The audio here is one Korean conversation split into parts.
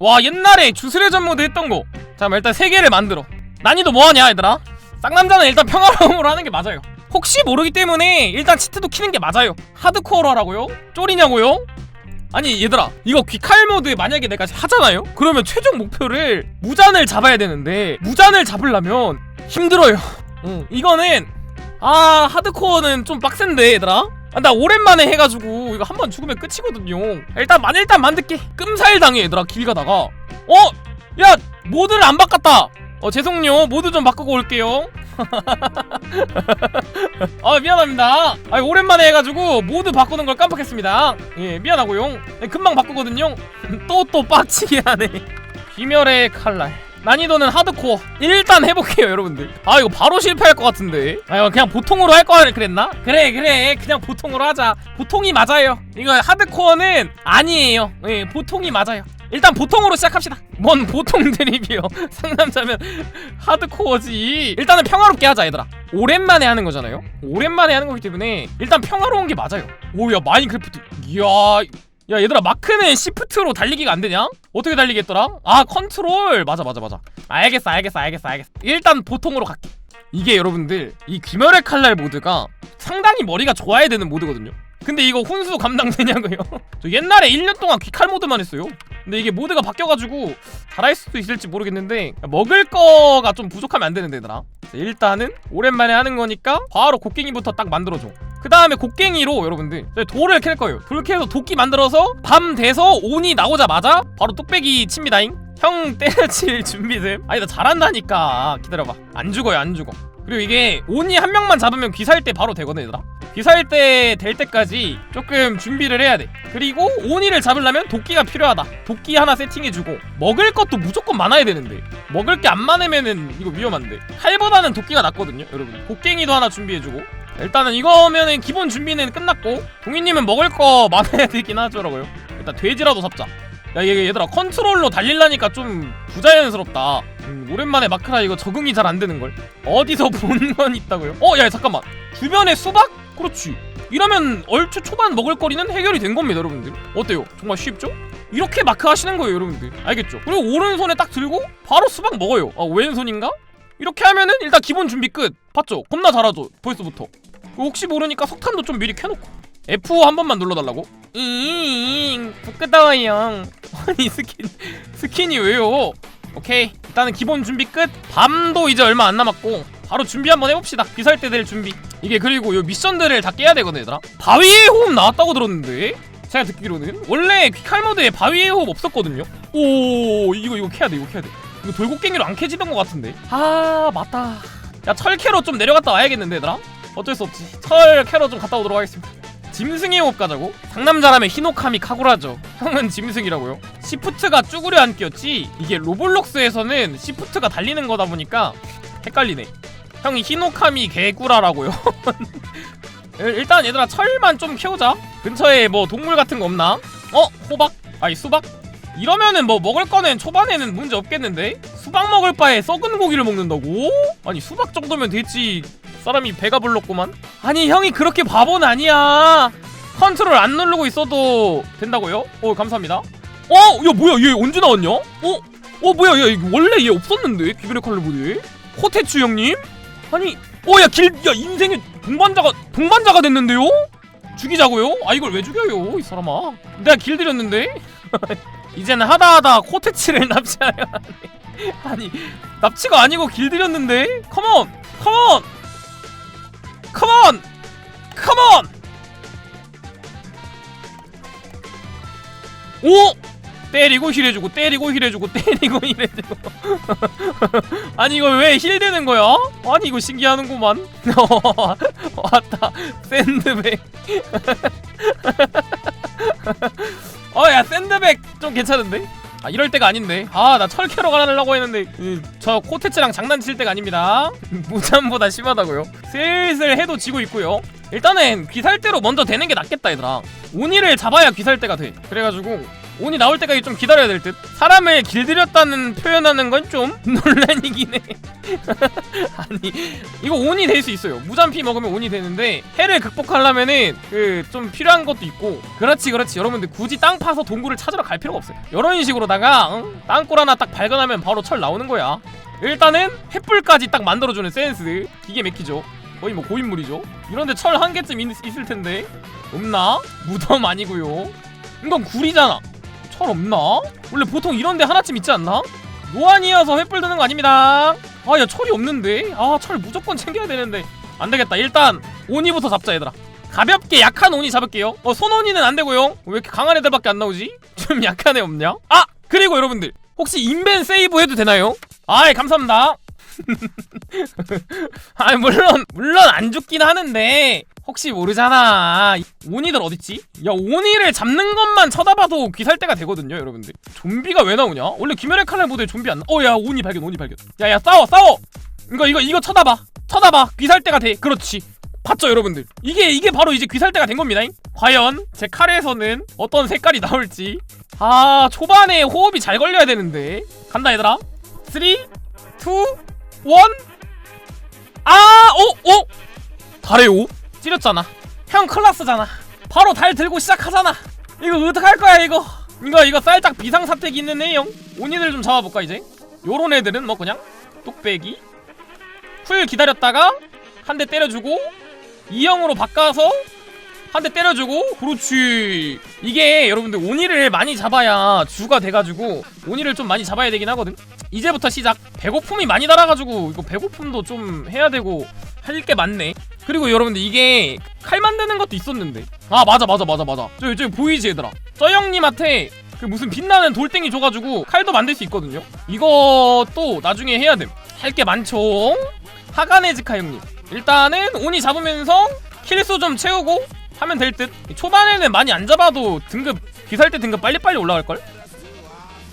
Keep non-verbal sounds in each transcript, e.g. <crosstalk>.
와 옛날에 주스레전 모드 했던 거. 잠깐만 일단 세 개를 만들어. 난이도 뭐하냐 얘들아? 쌍남자는 일단 평화로움으로 하는 게 맞아요. 혹시 모르기 때문에 일단 치트도 키는 게 맞아요. 하드코어로 하라고요? 쫄이냐고요? 아니 얘들아 이거 귀칼 모드 만약에 내가 하잖아요? 그러면 최종 목표를 무잔을 잡아야 되는데 무잔을 잡으려면 힘들어요. 응 이거는 아 하드코어는 좀 빡센데 얘들아 아, 나 오랜만에 해가지고 이거 한 번 죽으면 끝이거든요. 일단 만 일단 만들게. 끔살 당해 얘들아 길 가다가. 어? 야 모드를 안 바꿨다. 어 죄송요. 모드 좀 바꾸고 올게요. <laughs> 아 미안합니다. 아 오랜만에 해가지고 모드 바꾸는 걸 깜빡했습니다. 예 미안하고요. 네, 금방 바꾸거든요. <laughs> 또또 빡치게 하네. <laughs> 귀멸의 칼날 난이도는 하드코어. 일단 해볼게요 여러분들. 아 이거 바로 실패할 것 같은데. 아 이거 그냥 보통으로 할 걸 그랬나? 그래 그래. 그냥 보통으로 하자. 보통이 맞아요. 이거 하드코어는 아니에요. 예 보통이 맞아요. 일단 보통으로 시작합시다. 뭔 보통 드립이요? <laughs> 상남자면 하드코어지. 일단은 평화롭게 하자 얘들아. 오랜만에 하는 거잖아요. 오랜만에 하는 거기 때문에 일단 평화로운 게 맞아요. 오야 마인크래프트. 이야 야 얘들아 마크는 시프트로 달리기가 안 되냐? 어떻게 달리겠더라? 아 컨트롤! 맞아 맞아 맞아. 알겠어 알겠어 알겠어 알겠어. 일단 보통으로 갈게. 이게 여러분들 이 귀멸의 칼날 모드가 상당히 머리가 좋아야 되는 모드거든요. 근데 이거 훈수 감당되냐고요? <laughs> 저 옛날에 1년 동안 귀칼 모드만 했어요. 근데 이게 모드가 바뀌어가지고 잘할 수도 있을지 모르겠는데 먹을 거가 좀 부족하면 안 되는데 얘들아. 일단은 오랜만에 하는 거니까 바로 곡괭이부터 딱 만들어줘 그 다음에 곡괭이로 여러분들 돌을 캘 거예요. 돌 캐서 도끼 만들어서 밤 돼서 온이 나오자마자 바로 뚝배기 칩니다잉. 형 때려칠 <laughs> 준비됨. 아니 나 잘한다니까. 기다려봐. 안 죽어요 안 죽어. 그리고 이게 온이 한 명만 잡으면 귀사일 때 바로 되거든 얘들아. 귀사일 때될 때까지 조금 준비를 해야 돼. 그리고 오니를 잡으려면 도끼가 필요하다. 도끼 하나 세팅해주고 먹을 것도 무조건 많아야 되는데 먹을 게 안 많으면은 이거 위험한데. 칼보다는 도끼가 낫거든요 여러분. 곡괭이도 하나 준비해주고 일단은 이거면은 기본 준비는 끝났고 동희님은 먹을 거 <laughs> 많아야 되긴 하더라고요 일단 돼지라도 잡자 야 얘, 얘들아 컨트롤로 달릴라니까 좀 부자연스럽다 음, 오랜만에 마크라 이거 적응이 잘 안 되는걸 어디서 <laughs> 본 건 있다고요? 어 야 잠깐만 주변에 수박? 그렇지 이러면 얼추 초반 먹을 거리는 해결이 된 겁니다 여러분들 어때요? 정말 쉽죠? 이렇게 마크 하시는 거예요 여러분들 알겠죠? 그리고 오른손에 딱 들고 바로 수박 먹어요 아 왼손인가? 이렇게 하면은 일단 기본 준비 끝 봤죠? 겁나 잘하죠 벌써부터 혹시 모르니까 석탄도 좀 미리 켜놓고. F5 한 번만 눌러달라고? 잉 부끄러워요 <laughs> 아니 스킨 스킨이 왜요? 오케이. 일단은 기본 준비 끝. 밤도 이제 얼마 안 남았고 바로 준비 한번 해봅시다. 비살 때 될 준비. 이게 그리고 요 미션들을 다 깨야 되거든 얘들아. 바위의 호흡 나왔다고 들었는데? 제가 듣기로는 원래 퀵할 모드에 바위의 호흡 없었거든요. 오 이거 이거 캐야 돼 이거 캐야 돼. 이거 돌고갱이로 안 캐지던 것 같은데? 아 맞다. 야 철 캐러 좀 내려갔다 와야겠는데 얘들아 어쩔 수 없지 철 캐러 좀 갔다 오도록 하겠습니다 짐승의 호흡 가자고? 상남자라면 히노카미 카구라죠 형은 짐승이라고요? 시프트가 쭈그려 앉기였지 이게 로블록스에서는 시프트가 달리는 거다 보니까 헷갈리네 형이 히노카미 개구라라고요 <laughs> 일- 일단 얘들아 철만 좀 키우자 근처에 뭐 동물 같은 거 없나? 어? 호박? 아니 수박? 이러면은 뭐 먹을 거는 초반에는 문제 없겠는데? 수박 먹을 바에 썩은 고기를 먹는다고? 아니 수박 정도면 됐지 사람이 배가 불렀구만 아니 형이 그렇게 바보는 아니야 컨트롤 안 누르고 있어도 된다고요? 어 감사합니다 어? 야 뭐야 얘 언제 나왔냐? 어? 어 뭐야 야 이거 원래 얘 없었는데 비그레 칼로 보드에 호테츠 형님? 아니 어야 길 야 인생의 동반자가 동반자가 됐는데요? 죽이자고요? 아 이걸 왜 죽여요 이 사람아 내가 길 들였는데? <laughs> 이제는 하다하다 코테츠를 <laughs> 납치하려 하네 아니 납치가 아니고 길 들였는데? 컴온 컴온 컴온 컴온 오! 때리고 힐해주고 때리고 힐해주고 <laughs> 때리고 힐해주고. <laughs> 아니 이거 왜 힐되는 거야? 아니 이거 신기하는구만. <laughs> 왔다. 샌드백. 어 야 샌드백 좀 괜찮은데? 아 이럴 때가 아닌데. 아 나 철캐러 가려고 했는데 그, 저 코테츠랑 장난칠 때가 아닙니다. <laughs> 무잠보다 심하다고요. 슬슬 해도 지고 있고요. 일단은 귀살대로 먼저 되는 게 낫겠다 얘들아. 오니를 잡아야 귀살대가 돼. 그래가지고 온이 나올 때까지 좀 기다려야 될 듯. 사람을 길들였다는 표현하는 건 좀 <laughs> 논란이긴 해. <laughs> 아니 이거 온이 될 수 있어요. 무잔피 먹으면 온이 되는데 해를 극복하려면은 그 좀 필요한 것도 있고. 그렇지 그렇지. 여러분들 굳이 땅 파서 동굴을 찾으러 갈 필요가 없어요. 이런 식으로다가 응? 땅굴 하나 딱 발견하면 바로 철 나오는 거야. 일단은 횃불까지 딱 만들어주는 센스 기계 맥히죠. 거의 뭐 고인물이죠. 이런데 철 한 개쯤 있, 있을 텐데 없나? 무덤 아니고요. 이건 굴이잖아. 철 없나? 원래 보통 이런데 하나쯤 있지 않나? 노안이어서 횃불 드는 거 아닙니다. 아 야 철이 없는데. 아 철 무조건 챙겨야 되는데. 안 되겠다. 일단 오니부터 잡자 얘들아. 가볍게 약한 오니 잡을게요. 어 손오니는 안 되고요. 왜 이렇게 강한 애들밖에 안 나오지? <laughs> 좀 약한 애 없냐? 아 그리고 여러분들 혹시 인벤 세이브 해도 되나요? 아이 감사합니다. <laughs> 아 물론 물론 안 죽긴 하는데 혹시 모르잖아 오니들 어딨지? 야 오니를 잡는 것만 쳐다봐도 귀살대가 되거든요 여러분들 좀비가 왜 나오냐? 원래 귀멸의 칼날 모드에 좀비 안 나... 어야 오니 발견 오니 발견 야야 싸워 싸워 이거 이거 이거 쳐다봐 쳐다봐 귀살대가 돼 그렇지 봤죠 여러분들 이게 이게 바로 이제 귀살대가 된 겁니다 과연 제 칼에서는 어떤 색깔이 나올지 아 초반에 호흡이 잘 걸려야 되는데 간다 얘들아 3 2 1 아! 오! 오! 달해요? 찌렸잖아. 형 클라스잖아. 바로 달 들고 시작하잖아. 이거 어떡할 거야 이거? 이거 이거 살짝 비상사택 있는 애형 온이들 좀 잡아볼까 이제? 요런 애들은 뭐 그냥 뚝배기? 쿨 기다렸다가 한 대 때려주고 이형으로 바꿔서 한 대 때려주고 그렇지. 이게 여러분들 오니를 많이 잡아야 주가 돼가지고 오니를 좀 많이 잡아야 되긴 하거든. 이제부터 시작. 배고픔이 많이 달아가지고 이거 배고픔도 좀 해야 되고 할 게 많네 그리고 여러분들 이게 칼 만드는 것도 있었는데. 아 맞아 맞아 맞아 맞아. 저기 저기 보이지 얘들아? 저 형님한테 그 무슨 빛나는 돌덩이 줘가지고 칼도 만들 수 있거든요? 이것도 나중에 해야 됨 할 게 많죠. 하가네즈카 형님. 일단은 오니 잡으면서 킬수 좀 채우고 하면 될 듯. 초반에는 많이 안 잡아도 등급 귀살대 등급 빨리빨리 올라갈걸?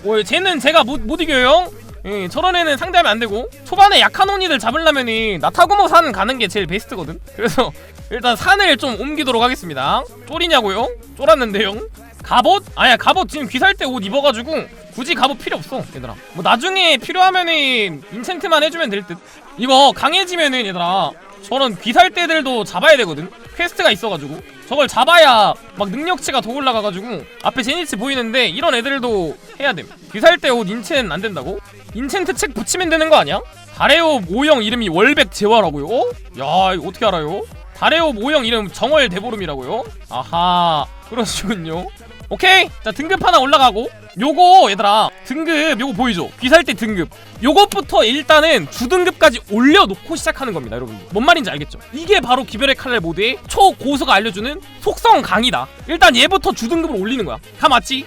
오 쟤는 제가 못, 못 이겨요 예, 애는 상대하면 안 되고 초반에 약한 오니들 잡으려면은 나타구모 산 가는 게 제일 베스트거든? 그래서 <laughs> 일단 산을 좀 옮기도록 하겠습니다. 쫄이냐고요? 쫄았는데요? 갑옷? 아야 갑옷 지금 귀살대 옷 입어가지고 굳이 갑옷 필요 없어 얘들아. 뭐 나중에 필요하면은 인챈트만 해주면 될 듯. 이거 강해지면은 얘들아 저런 귀살대들도 잡아야 되거든? 퀘스트가 있어가지고. 저걸 잡아야 막 능력치가 더 올라가가지고 앞에 제니츠 보이는데 이런 애들도 해야 됨. 귀살대 옷 인챈 안 된다고? 인챈트 책 붙이면 되는 거 아니야? 다레오 모형 이름이 월백 제화라고요? 어? 야 이거 어떻게 알아요? 다레오 모형 이름 정월 대보름이라고요? 아하 그러시군요 오케이 자 등급 하나 올라가고 요거 얘들아 등급 요거 보이죠 귀살대 등급 요것부터 일단은 주등급까지 올려놓고 시작하는 겁니다 여러분 뭔 말인지 알겠죠 이게 바로 기별의 칼날 모드의 초고수가 알려주는 속성 강이다 일단 얘부터 주등급을 올리는 거야 다 맞지?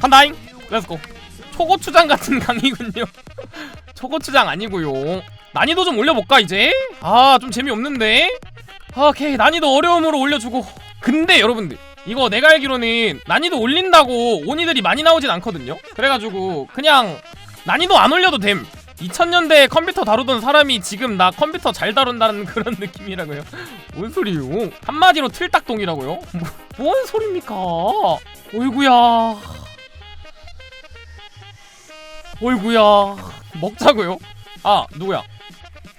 간다잉 렛츠고 초고추장 같은 <laughs> 강이군요. 초고추장 아니고요. 난이도 좀 올려볼까 이제? 아 좀 재미없는데? 오케이 난이도 어려움으로 올려주고. 근데 여러분들 이거 내가 알기로는 난이도 올린다고 온이들이 많이 나오진 않거든요. 그래가지고 그냥 난이도 안 올려도 됨. 2000년대 컴퓨터 다루던 사람이 지금 나 컴퓨터 잘 다룬다는 <laughs> 그런 느낌이라고요. 뭔 소리요? 한마디로 틀딱동이라고요? 뭐, <laughs> 뭔 소립니까? 어이구야 어이구야 먹자고요 아 누구야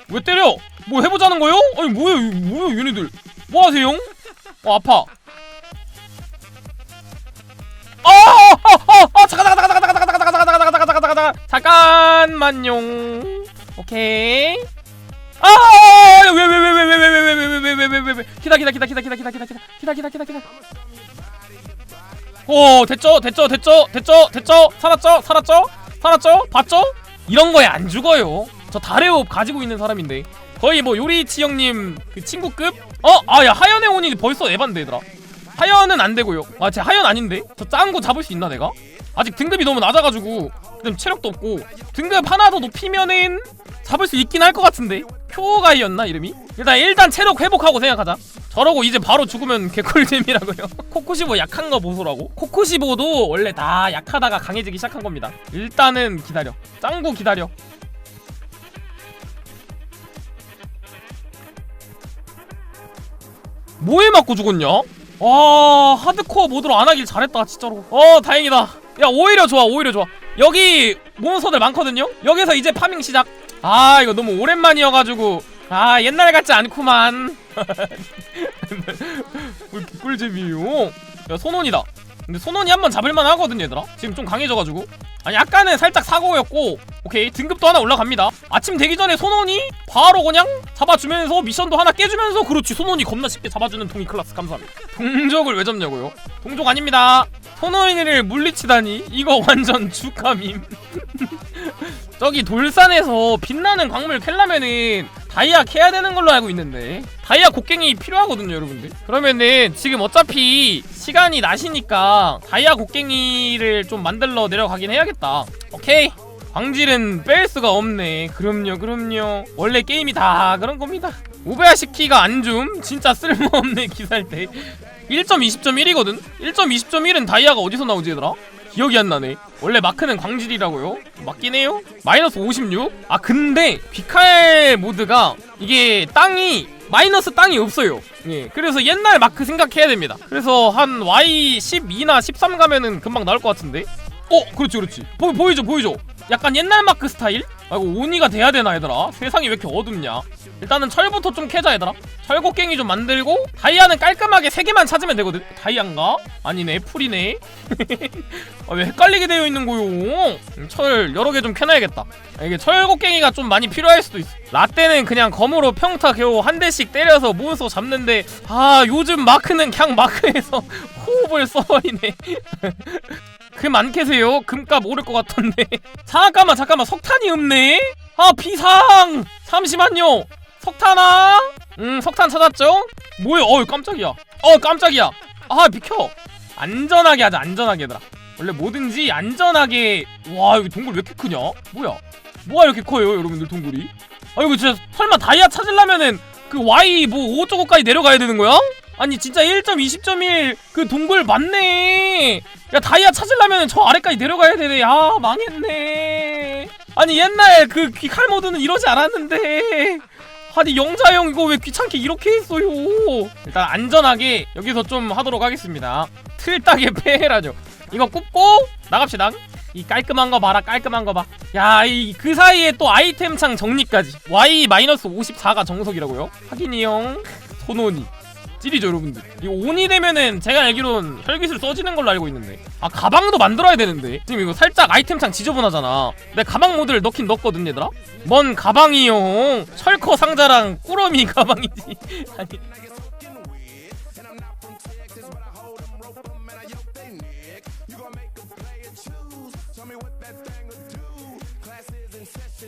왜 때려 뭐 해보자는 거요? 아니 뭐야 뭐야 얘네들 뭐 하세요? 어 아파 어어어어 잠깐 잠깐 잠깐 잠깐 잠깐 잠깐 잠깐 잠깐 잠깐 잠깐 잠깐 잠깐 잠깐만요 오케이 아왜왜왜왜왜왜왜왜왜왜왜왜왜 기다 기다 기다 기다 기다 기다 기다 기다 기다 기다 기다 기다 오 됐죠 됐죠 됐죠 됐죠 됐죠 살았죠 살았죠 살았죠 봤죠 이런 거에 안 죽어요 저 다레옵 가지고 있는 사람인데 거의 뭐 요리치 형님 그 친구급 어 아 야 하연의 온이 벌써 에반데 얘들아 하연은 안 되고요. 아, 제 하연 아닌데? 저짱거 잡을 수 있나 내가? 아직 등급이 너무 낮아가지고 그다음 체력도 없고 등급 하나 더 높이면은 잡을 수 있긴 할 것 같은데 표가이였나 이름이? 일단 일단 체력 회복하고 생각하자. 저러고 이제 바로 죽으면 개꿀잼이라고요. <laughs> 코코시보 약한 거 보소라고? 코코시보도 원래 다 약하다가 강해지기 시작한 겁니다. 일단은 기다려. 짱구 기다려. 뭐에 맞고 죽었냐? 와 하드코어 모드로 안 하길 잘했다 진짜로 어 다행이다 야 오히려 좋아 오히려 좋아 여기 몬스터들 많거든요 여기서 이제 파밍 시작 아 이거 너무 오랜만이어가지고 아 옛날 같지 않구만. <laughs> 꿀잼이에요. 야 손원이다. 근데 손원이 한번 잡을만 하거든 얘들아. 지금 좀 강해져가지고. 아니 아까는 살짝 사고였고 오케이. 등급도 하나 올라갑니다. 아침 되기 전에 손원이 바로 그냥 잡아주면서 미션도 하나 깨주면서 그렇지. 손원이 겁나 쉽게 잡아주는 동이 클라스. 감사합니다. 동족을 왜 잡냐고요? 동족 아닙니다. 손원이를 물리치다니. 이거 완전 축하밈 <laughs> 저기 돌산에서 빛나는 광물 캘려면은 다이아 캐야 되는 걸로 알고 있는데. 다이아 곡괭이 필요하거든요 여러분들. 그러면은 지금 어차피 시간이 나시니까 다이아 곡괭이를 좀 만들러 내려가긴 해야겠다. 오케이? 광질은 뺄 수가 없네. 그럼요 그럼요. 원래 게임이 다 그런 겁니다. 오베아시 키가 안 줌 진짜 쓸모없네 <laughs> 기살 때. 1.20.1이거든? 1.20.1은 다이아가 어디서 나오지 얘들아? 기억이 안 나네. 원래 마크는 광질이라고요? 맞긴 해요. 마이너스 56? 아 근데 비칼 모드가 이게 땅이 마이너스 땅이 없어요. 예. 그래서 옛날 마크 생각해야 됩니다. 그래서 한 Y 12나 13 가면은 금방 나올 것 같은데. 어, 그렇지, 그렇지. 보, 보이죠, 보이죠. 약간 옛날 마크 스타일? 아이고 온이가 돼야 되나 얘들아? 세상이 왜 이렇게 어둡냐? 일단은 철부터 좀 캐자 얘들아. 철곡갱이 좀 만들고 다이아는 깔끔하게 3개만 찾으면 되거든. 다이아인가? 아니네, 풀이네. <laughs> 아, 왜 헷갈리게 되어 있는 거요? 음, 철 여러 개 좀 캐놔야겠다. 아, 이게 철곡갱이가 좀 많이 필요할 수도 있어. 라떼는 그냥 검으로 평타 겨우 한 대씩 때려서 몬스터 잡는데 아 요즘 마크는 그냥 마크에서 <laughs> 호흡을 써버리네. <laughs> 금 안 캐세요? 금값 오를 것 같던데. <laughs> 잠깐만 잠깐만 석탄이 없네. 아 비상. 잠시만요. 석탄아. 음 석탄 찾았죠? 뭐야? 어우 깜짝이야. 어 깜짝이야. 아 비켜. 안전하게 하자 안전하게 얘들아. 원래 뭐든지 안전하게 와 여기 동굴 왜 이렇게 크냐? 뭐야? 뭐가 이렇게 커요 여러분들 동굴이? 아 이거 진짜 설마 다이아 찾으려면은 그 Y 뭐 어쩌고까지 내려가야 되는 거야? 아니 진짜 1.20.1 그 동굴 맞네. 야 다이아 찾으려면 저 아래까지 내려가야 되네. 아 망했네. 아니 옛날 그 귀칼 모드는 이러지 않았는데. 아니 영자형 이거 왜 귀찮게 이렇게 했어요? 일단 안전하게 여기서 좀 하도록 하겠습니다. 틀딱에 패해라죠 이거 굽고 나갑시다. 이 깔끔한 거 봐라 깔끔한 거봐야이 그 사이에 또 아이템 창 정리까지. Y-54가 정석이라고요? 확인이용. 손온이 찔이죠 여러분들. 이 온이 되면은 제가 알기론 혈기술 써지는 걸로 알고 있는데. 아 가방도 만들어야 되는데. 지금 이거 살짝 아이템창 지저분하잖아. 내 가방 모드를 넣긴 넣었거든 얘들아. 뭔 가방이용 철커 상자랑 꾸러미 <laughs> 가방이지. <laughs> 아니. what that thing